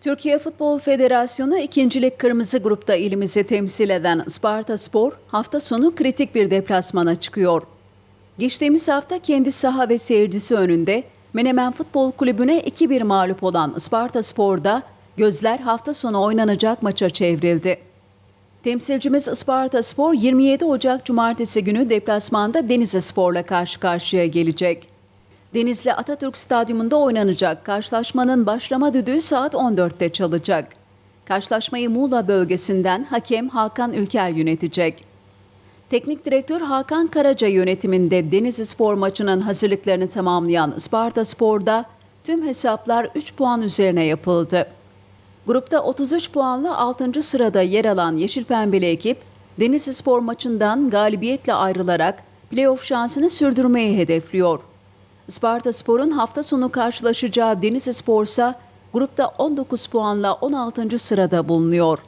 Türkiye Futbol Federasyonu ikincilik kırmızı grupta ilimizi temsil eden Sparta Spor hafta sonu kritik bir deplasmana çıkıyor. Geçtiğimiz hafta kendi saha ve seyircisi önünde Menemen Futbol Kulübü'ne 2-1 mağlup olan Sparta Spor'da gözler hafta sonu oynanacak maça çevrildi. Temsilcimiz Sparta Spor 27 Ocak Cumartesi günü deplasmanda Denizli Spor'la karşı karşıya gelecek. Denizli Atatürk Stadyumunda oynanacak karşılaşmanın başlama düdüğü saat 14'te çalacak. Karşılaşmayı Muğla bölgesinden hakem Hakan Ülker yönetecek. Teknik direktör Hakan Karaca yönetiminde Denizli Spor maçının hazırlıklarını tamamlayan Sparta Spor'da tüm hesaplar 3 puan üzerine yapıldı. Grupta 33 puanla 6. sırada yer alan Yeşil Pembeli ekip, Denizli Spor maçından galibiyetle ayrılarak playoff şansını sürdürmeyi hedefliyor. Sparta Spor'un hafta sonu karşılaşacağı Denizli Spor ise grupta 19 puanla 16. sırada bulunuyor.